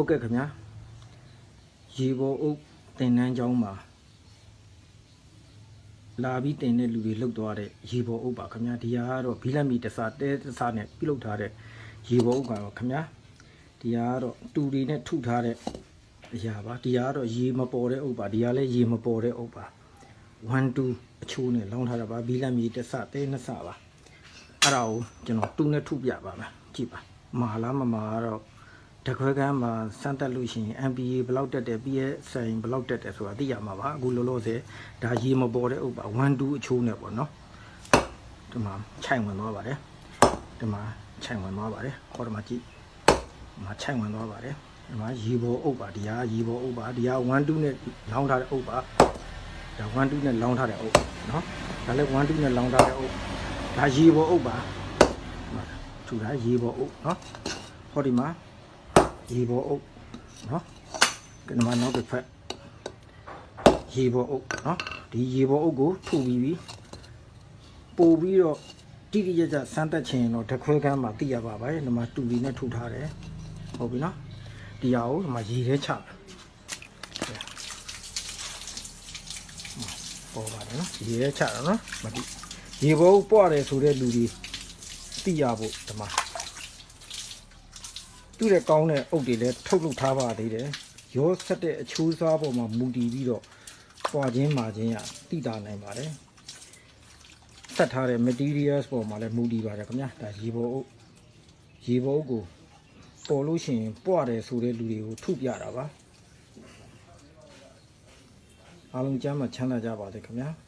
ဟုတ်ကဲ့ခင်ဗျာရေပေါ်အုပ်တင်နန်းကျောင်းမှာလာပြီးတင်တဲ့လူတွေလှုပ်သွားတဲ့ရေပေါ်အုပ်ပါခင်ဗျာဒီဟာကတော့ဘီလက်မီတစားတဲတစားနဲ့ပြုလုပ်ထားတဲ့ရေပေါ်အုပ်ကတော့ခင်ဗျာဒီဟာကတော့တူတွေနဲ့ထုထားတဲ့အရာပါဒီဟာကတော့ရေမပေါ်တဲ့အုပ်ပါဒီဟာလည်းရေမပေါ်တဲ့အုပ်ပါ1 2အချိုးနဲ့လောင်းထားတာပါဘီလက်မီတစားတဲနှစ်စပါအဲ့ဒါကိုကျွန်တော်တူနဲ့ထုပြပါမယ်ကြည့်ပါမာလားမမာကတော့ တခွဲကမ်းမှာစမ်းတက်လို့ရှိရင် MPA ဘယ်လောက်တက်တယ် PSI ဘယ်လောက်တက်တယ်ဆိုတာသိရမှာပါအခုလောလောဆယ်ဒါရေမပေါ်တဲ့ဥပ္ပါ1 2အချိုးနဲ့ပေါ့နော်ဒီမှာခြိုင်ဝင်သွားပါတယ်ဒီမှာခြိုင်ဝင်သွားပါတယ်ဟောဒီမှာကြည့်ဒီမှာခြိုင်ဝင်သွားပါတယ်ဒီမှာရေပေါ်ဥပ္ပါဒီဟာရေပေါ်ဥပ္ပါဒီဟာ1 2နဲ့လောင်းထားတဲ့ဥပ္ပါဒါ1 2နဲ့လောင်းထားတဲ့ဥပ္ပါနော်ဒါလည်း1 2နဲ့လောင်းထားတဲ့ဥပ္ပါဒါရေပေါ်ဥပ္ပါဒီမှာထူတာရေပေါ်ဥပ္နော်ဟောဒီမှာ ရေပေါ်အုပ်နော်ကနမနောက်တစ်ဖက်ရေပေါ်အုပ်နော်ဒီရေပေါ်အုပ်ကိုထုတ်ပြီးပြီပို့ပြီးတော့တိတိကျကျစမ်းတက်ချင်ရင်တော့တခွဲကမ်းမှာသိရပါပဲဒီမှာတူလီနဲ့ထုတ်ထားတယ်ဟုတ်ပြီနော်ဒီဟာကိုဒီမှာရေထဲချတယ်ပေါ်ပါတယ်နော်ရေထဲချတာနော်မတိရေပေါ်အုပ်ပွားတယ်ဆိုတဲ့လူတွေသိရဖို့ဒီမှာ သူ့ရဲ့ကောင်းတဲ့အုပ်တွေလည်းထုတ်လုပ်ထားပါသေးတယ်။ရောဆက်တဲ့အချိုးစားပေါ်မှာမူတည်ပြီးတော့ပွာခြင်းမာခြင်းရတိတာနိုင်ပါတယ်။ဆက်ထားတဲ့ materials ပေါ်မှာလည်းမူတည်ပါတယ်ခင်ဗျာ။ဒါရေပေါ်အုပ်ရေပေါ်အုပ်ကိုပေါ်လို့ရှိရင်ပွာတယ်ဆိုတဲ့လူတွေကိုထုပြတာပါ။အားလုံးကျမ်းမှာချမ်းသာကြပါစေခင်ဗျာ။